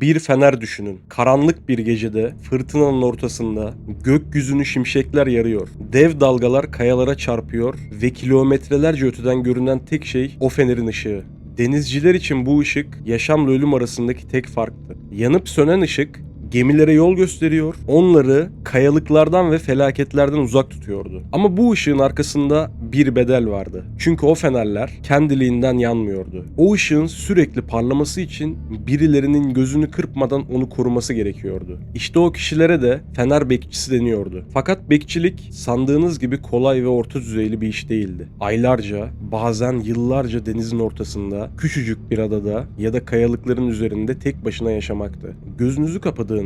Bir fener düşünün. Karanlık bir gecede, fırtınanın ortasında, gökyüzünü şimşekler yarıyor. Dev dalgalar kayalara çarpıyor ve kilometrelerce öteden görünen tek şey o fenerin ışığı. Denizciler için bu ışık yaşamla ölüm arasındaki tek farktı. Yanıp sönen ışık gemilere yol gösteriyor, onları kayalıklardan ve felaketlerden uzak tutuyordu. Ama bu ışığın arkasında bir bedel vardı. Çünkü o fenerler kendiliğinden yanmıyordu. O ışığın sürekli parlaması için birilerinin gözünü kırpmadan onu koruması gerekiyordu. İşte o kişilere de fener bekçisi deniyordu. Fakat bekçilik sandığınız gibi kolay ve orta düzeyli bir iş değildi. Aylarca, bazen yıllarca denizin ortasında, küçücük bir adada ya da kayalıkların üzerinde tek başına yaşamaktı. Gözünüzü kapadığınızda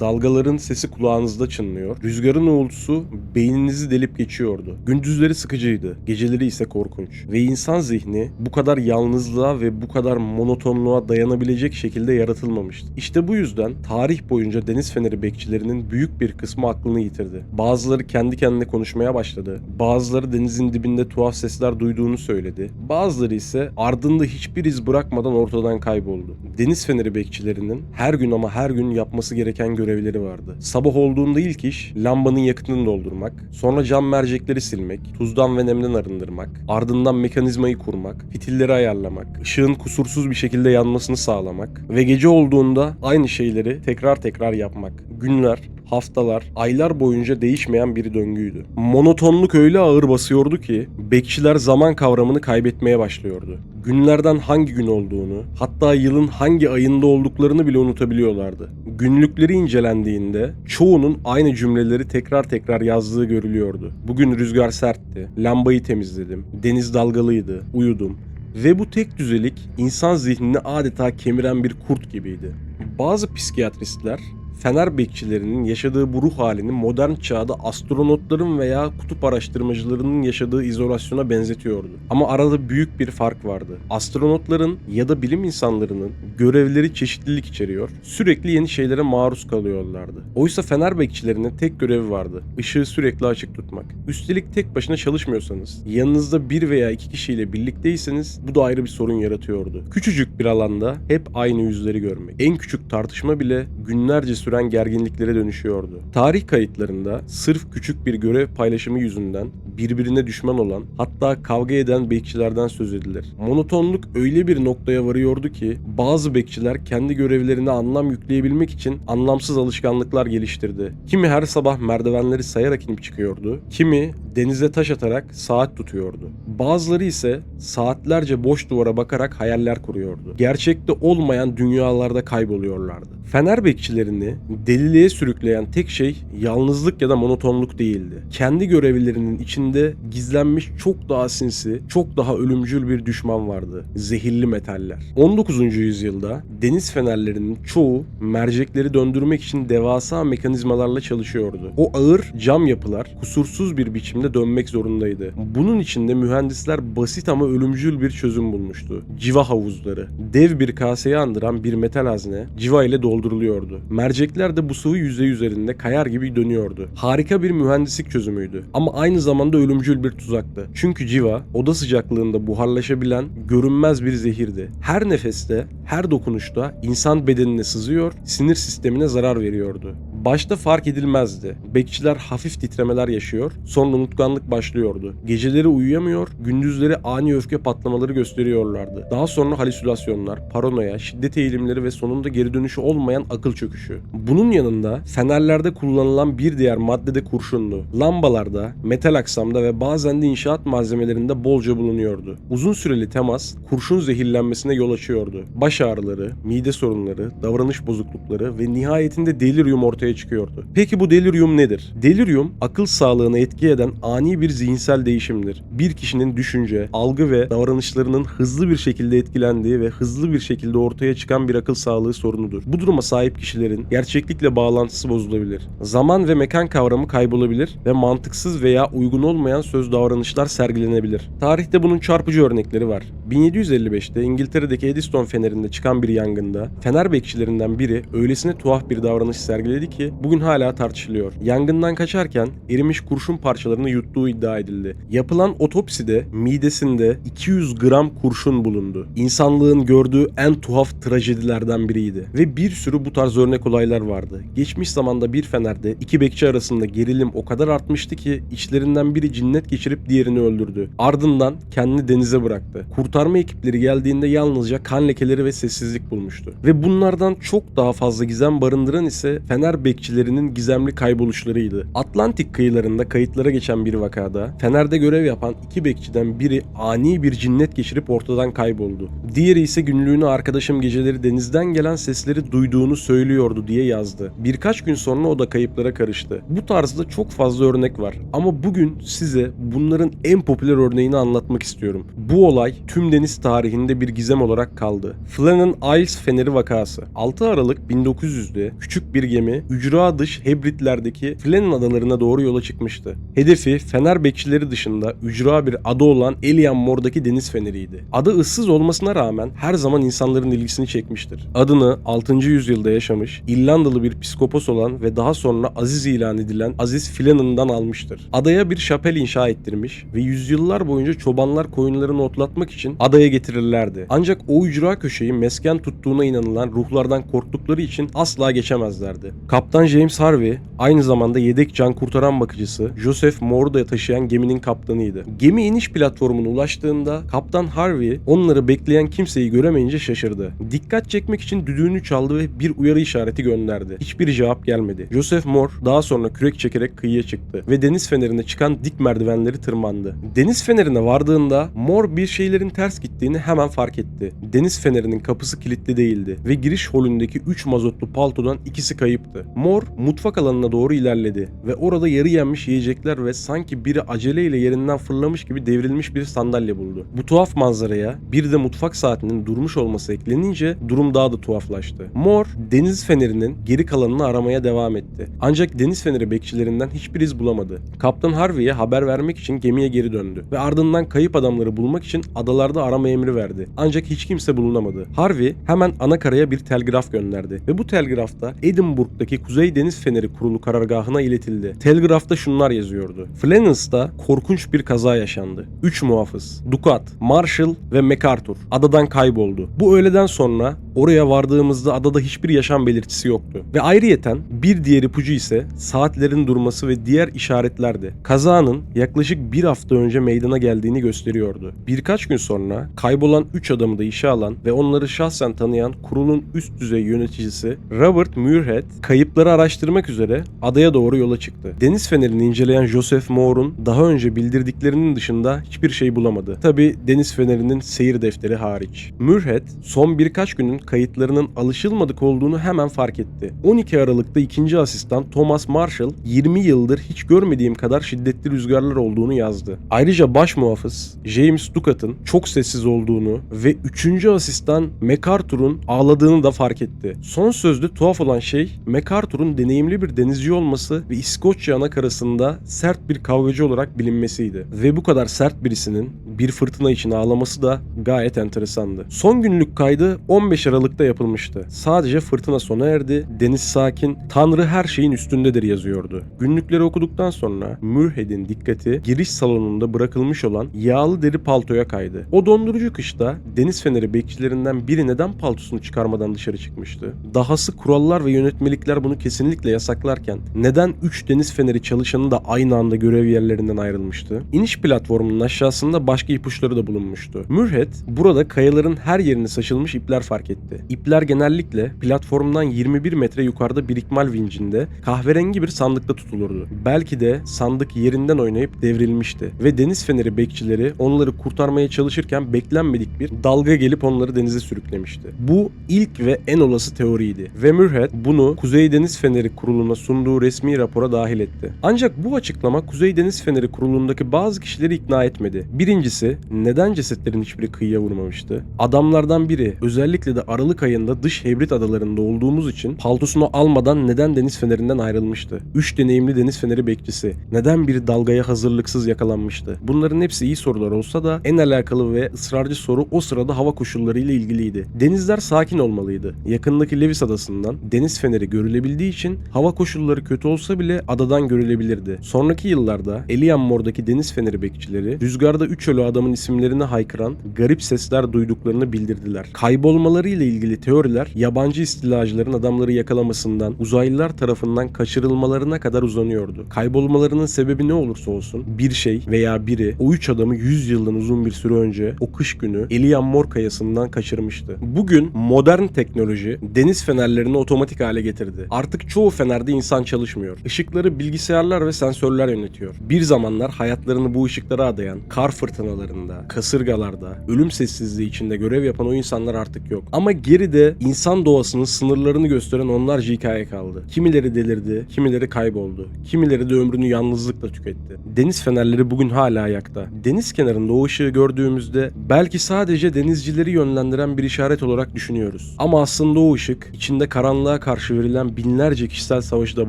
dalgaların sesi kulağınızda çınlıyor, rüzgarın uğultusu beyninizi delip geçiyordu. Gündüzleri sıkıcıydı, geceleri ise korkunç. Ve insan zihni bu kadar yalnızlığa ve bu kadar monotonluğa dayanabilecek şekilde yaratılmamıştı. İşte bu yüzden tarih boyunca deniz feneri bekçilerinin büyük bir kısmı aklını yitirdi. Bazıları kendi kendine konuşmaya başladı. Bazıları denizin dibinde tuhaf sesler duyduğunu söyledi. Bazıları ise ardında hiçbir iz bırakmadan ortadan kayboldu. Deniz feneri bekçilerinin her gün ama her gün yapması gereken görevleri vardı. Sabah olduğunda ilk iş lambanın yakıtını doldurmak, sonra cam mercekleri silmek, tuzdan ve nemden arındırmak, ardından mekanizmayı kurmak, fitilleri ayarlamak, ışığın kusursuz bir şekilde yanmasını sağlamak ve gece olduğunda aynı şeyleri tekrar tekrar yapmak. Günler, haftalar, aylar boyunca değişmeyen bir döngüydü. Monotonluk öyle ağır basıyordu ki bekçiler zaman kavramını kaybetmeye başlıyordu. Günlerden hangi gün olduğunu, hatta yılın hangi ayında olduklarını bile unutabiliyorlardı. Günlükleri incelendiğinde çoğunun aynı cümleleri tekrar tekrar yazdığı görülüyordu. Bugün rüzgar sertti, lambayı temizledim, deniz dalgalıydı, uyudum. Ve bu tek düzelik insan zihnini adeta kemiren bir kurt gibiydi. Bazı psikiyatristler Fener bekçilerinin yaşadığı bu ruh halini modern çağda astronotların veya kutup araştırmacılarının yaşadığı izolasyona benzetiyordu. Ama arada büyük bir fark vardı. Astronotların ya da bilim insanlarının görevleri çeşitlilik içeriyor, sürekli yeni şeylere maruz kalıyorlardı. Oysa fener bekçilerinin tek görevi vardı. Işığı sürekli açık tutmak. Üstelik tek başına çalışmıyorsanız, yanınızda bir veya iki kişiyle birlikteyseniz bu da ayrı bir sorun yaratıyordu. Küçücük bir alanda hep aynı yüzleri görmek. En küçük tartışma bile günlerce süren gerginliklere dönüşüyordu. Tarih kayıtlarında sırf küçük bir görev paylaşımı yüzünden birbirine düşman olan hatta kavga eden bekçilerden söz edilir. Monotonluk öyle bir noktaya varıyordu ki bazı bekçiler kendi görevlerine anlam yükleyebilmek için anlamsız alışkanlıklar geliştirdi. Kimi her sabah merdivenleri sayarak inip çıkıyordu, kimi denize taş atarak saat tutuyordu. Bazıları ise saatlerce boş duvara bakarak hayaller kuruyordu. Gerçekte olmayan dünyalarda kayboluyorlardı. Fener bekçilerini deliliğe sürükleyen tek şey yalnızlık ya da monotonluk değildi. Kendi görevlilerinin içinde gizlenmiş çok daha sinsi, çok daha ölümcül bir düşman vardı. Zehirli metaller. 19. yüzyılda deniz fenerlerinin çoğu mercekleri döndürmek için devasa mekanizmalarla çalışıyordu. O ağır cam yapılar kusursuz bir biçimde dönmek zorundaydı. Bunun için de mühendisler basit ama ölümcül bir çözüm bulmuştu. Civa havuzları. Dev bir kaseyi andıran bir metal hazne civa ile dolduruluyordu. Mercekler de bu sıvı yüzey üzerinde kayar gibi dönüyordu. Harika bir mühendislik çözümüydü. Ama aynı zamanda ölümcül bir tuzaktı. Çünkü civa oda sıcaklığında buharlaşabilen görünmez bir zehirdi. Her nefeste, her dokunuşta insan bedenine sızıyor, sinir sistemine zarar veriyordu. Başta fark edilmezdi. Bekçiler hafif titremeler yaşıyor, sonra unutkanlık başlıyordu. Geceleri uyuyamıyor, gündüzleri ani öfke patlamaları gösteriyorlardı. Daha sonra halüsinasyonlar, paranoya, şiddet eğilimleri ve sonunda geri dönüşü olmayan akıl çöküşü. Bunun yanında fenerlerde kullanılan bir diğer madde de kurşunlu. Lambalarda, metal aksamda ve bazen de inşaat malzemelerinde bolca bulunuyordu. Uzun süreli temas kurşun zehirlenmesine yol açıyordu. Baş ağrıları, mide sorunları, davranış bozuklukları ve nihayetinde delirium ortaya çıkıyordu. Peki bu delirium nedir? Delirium akıl sağlığına etki eden ani bir zihinsel değişimdir. Bir kişinin düşünce, algı ve davranışlarının hızlı bir şekilde etkilendiği ve hızlı bir şekilde ortaya çıkan bir akıl sağlığı sorunudur. Bu duruma sahip kişilerin gerçeklikle bağlantısı bozulabilir. Zaman ve mekan kavramı kaybolabilir ve mantıksız veya uygun olmayan söz davranışlar sergilenebilir. Tarihte bunun çarpıcı örnekleri var. 1755'te İngiltere'deki Eddystone fenerinde çıkan bir yangında fener bekçilerinden biri öylesine tuhaf bir davranış sergiledi ki ki bugün hala tartışılıyor. Yangından kaçarken erimiş kurşun parçalarını yuttuğu iddia edildi. Yapılan otopside midesinde 200 gram kurşun bulundu. İnsanlığın gördüğü en tuhaf trajedilerden biriydi. Ve bir sürü bu tarz örnek olaylar vardı. Geçmiş zamanda bir fenerde iki bekçi arasında gerilim o kadar artmıştı ki içlerinden biri cinnet geçirip diğerini öldürdü. Ardından kendini denize bıraktı. Kurtarma ekipleri geldiğinde yalnızca kan lekeleri ve sessizlik bulmuştu. Ve bunlardan çok daha fazla gizem barındıran ise fener bekçilerinin gizemli kayboluşlarıydı. Atlantik kıyılarında kayıtlara geçen bir vakada Fener'de görev yapan iki bekçiden biri ani bir cinnet geçirip ortadan kayboldu. Diğeri ise günlüğüne arkadaşım geceleri denizden gelen sesleri duyduğunu söylüyordu diye yazdı. Birkaç gün sonra o da kayıplara karıştı. Bu tarzda çok fazla örnek var ama bugün size bunların en popüler örneğini anlatmak istiyorum. Bu olay tüm deniz tarihinde bir gizem olarak kaldı. Flannan Isles Feneri vakası. 6 Aralık 1900'de küçük bir gemi ücra dış Hebritlerdeki Flannan adalarına doğru yola çıkmıştı. Hedefi fener bekçileri dışında ücra bir ada olan Elian Mor'daki deniz feneriydi. Adı ıssız olmasına rağmen her zaman insanların ilgisini çekmiştir. Adını 6. yüzyılda yaşamış, İrlandalı bir psikopos olan ve daha sonra aziz ilan edilen Aziz Flannan'dan almıştır. Adaya bir şapel inşa ettirmiş ve yüzyıllar boyunca çobanlar koyunlarını otlatmak için adaya getirirlerdi. Ancak o ücra köşeyi mesken tuttuğuna inanılan ruhlardan korktukları için asla geçemezlerdi. Kaptan James Harvey aynı zamanda yedek can kurtaran bakıcısı Joseph Moore'u da taşıyan geminin kaptanıydı. Gemi iniş platformuna ulaştığında Kaptan Harvey onları bekleyen kimseyi göremeyince şaşırdı. Dikkat çekmek için düdüğünü çaldı ve bir uyarı işareti gönderdi. Hiçbir cevap gelmedi. Joseph Moore daha sonra kürek çekerek kıyıya çıktı ve deniz fenerine çıkan dik merdivenleri tırmandı. Deniz fenerine vardığında Moore bir şeylerin ters gittiğini hemen fark etti. Deniz fenerinin kapısı kilitli değildi ve giriş holündeki 3 mazotlu paltodan ikisi kayıptı. Moore mutfak alanına doğru ilerledi ve orada yarı yenmiş yiyecekler ve sanki biri aceleyle yerinden fırlamış gibi devrilmiş bir sandalye buldu. Bu tuhaf manzaraya bir de mutfak saatinin durmuş olması eklenince durum daha da tuhaflaştı. Moore deniz fenerinin geri kalanını aramaya devam etti. Ancak deniz feneri bekçilerinden hiçbir iz bulamadı. Kaptan Harvey'e haber vermek için gemiye geri döndü ve ardından kayıp adamları bulmak için adalarda arama emri verdi. Ancak hiç kimse bulunamadı. Harvey hemen ana karaya bir telgraf gönderdi ve bu telgrafta Edinburgh'daki Kuzey Deniz Feneri Kurulu karargahına iletildi. Telgrafta şunlar yazıyordu. Flanans'ta korkunç bir kaza yaşandı. 3 muhafız, Ducat, Marshall ve MacArthur adadan kayboldu. Bu öğleden sonra oraya vardığımızda adada hiçbir yaşam belirtisi yoktu. Ve ayrıyeten bir diğer ipucu ise saatlerin durması ve diğer işaretlerdi. Kazanın yaklaşık bir hafta önce meydana geldiğini gösteriyordu. Birkaç gün sonra kaybolan 3 adamı da işe alan ve onları şahsen tanıyan kurulun üst düzey yöneticisi Robert Muirhead kayıpları araştırmak üzere adaya doğru yola çıktı. Deniz fenerini inceleyen Joseph Moore'un daha önce bildirdiklerinin dışında hiçbir şey bulamadı. Tabi deniz fenerinin seyir defteri hariç. Muirhead son birkaç günün kayıtlarının alışılmadık olduğunu hemen fark etti. 12 Aralık'ta ikinci asistan Thomas Marshall 20 yıldır hiç görmediğim kadar şiddetli rüzgarlar olduğunu yazdı. Ayrıca baş muhafız James Ducat'ın çok sessiz olduğunu ve 3. asistan MacArthur'un ağladığını da fark etti. Son sözde tuhaf olan şey MacArthur'un deneyimli bir denizci olması ve İskoçya ana karasında sert bir kavgacı olarak bilinmesiydi. Ve bu kadar sert birisinin bir fırtına için ağlaması da gayet enteresandı. Son günlük kaydı 15 Aralık'ta yapılmıştı. Sadece fırtına sona erdi, deniz sakin, Tanrı her şeyin üstündedir yazıyordu. Günlükleri okuduktan sonra Mürhead'in dikkati giriş salonunda bırakılmış olan yağlı deri paltoya kaydı. O dondurucu kışta deniz feneri bekçilerinden biri neden paltosunu çıkarmadan dışarı çıkmıştı? Dahası kurallar ve yönetmelikler bunu kesinlikle yasaklarken neden 3 deniz feneri çalışanı da aynı anda görev yerlerinden ayrılmıştı? İniş platformunun aşağısında başka ipuçları da bulunmuştu. Mürhead burada kayaların her yerini saçılmış ipler fark etti. İpler genellikle platformdan 21 metre yukarıda bir ikmal vincinde kahverengi bir sandıkta tutulurdu. Belki de sandık yerinden oynayıp devrilmişti ve deniz feneri bekçileri onları kurtarmaya çalışırken beklenmedik bir dalga gelip onları denize sürüklemişti. Bu ilk ve en olası teoriydi ve Mürhead bunu Kuzey Deniz Feneri Kurulu'na sunduğu resmi rapora dahil etti. Ancak bu açıklama Kuzey Deniz Feneri Kurulu'ndaki bazı kişileri ikna etmedi. Birincisi neden cesetlerin hiçbiri kıyıya vurmamıştı? Adamlardan biri özellikle de Aralık ayında dış Hebrit adalarında olduğumuz için paltosunu almadan neden deniz fenerinden ayrılmıştı? 3 deneyimli deniz feneri bekçisi neden bir dalgaya hazırlıksız yakalanmıştı? Bunların hepsi iyi sorular olsa da en alakalı ve ısrarcı soru o sırada hava koşulları ile ilgiliydi. Denizler sakin olmalıydı. Yakındaki Levis adasından deniz feneri görülebilir olabildiği için hava koşulları kötü olsa bile adadan görülebilirdi. Sonraki yıllarda Elianmor'daki deniz feneri bekçileri rüzgarda üç ölü adamın isimlerini haykıran garip sesler duyduklarını bildirdiler. Kaybolmaları ile ilgili teoriler yabancı istilacıların adamları yakalamasından uzaylılar tarafından kaçırılmalarına kadar uzanıyordu. Kaybolmalarının sebebi ne olursa olsun bir şey veya biri o üç adamı 100 yıldan uzun bir süre önce o kış günü Elianmor kayasından kaçırmıştı. Bugün modern teknoloji deniz fenerlerini otomatik hale getirdi. Artık çoğu fenerde insan çalışmıyor. Işıkları bilgisayarlar ve sensörler yönetiyor. Bir zamanlar hayatlarını bu ışıklara adayan, kar fırtınalarında, kasırgalarda, ölüm sessizliği içinde görev yapan o insanlar artık yok. Ama geride insan doğasının sınırlarını gösteren onlarca hikaye kaldı. Kimileri delirdi, kimileri kayboldu, kimileri de ömrünü yalnızlıkla tüketti. Deniz fenerleri bugün hala ayakta. Deniz kenarında o ışığı gördüğümüzde belki sadece denizcileri yönlendiren bir işaret olarak düşünüyoruz. Ama aslında o ışık içinde karanlığa karşı verilen binlerce kişisel savaşı da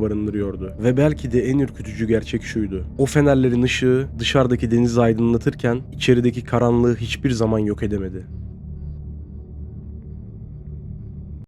barındırıyordu. Ve belki de en ürkütücü gerçek şuydu. O fenerlerin ışığı dışarıdaki denizi aydınlatırken içerideki karanlığı hiçbir zaman yok edemedi.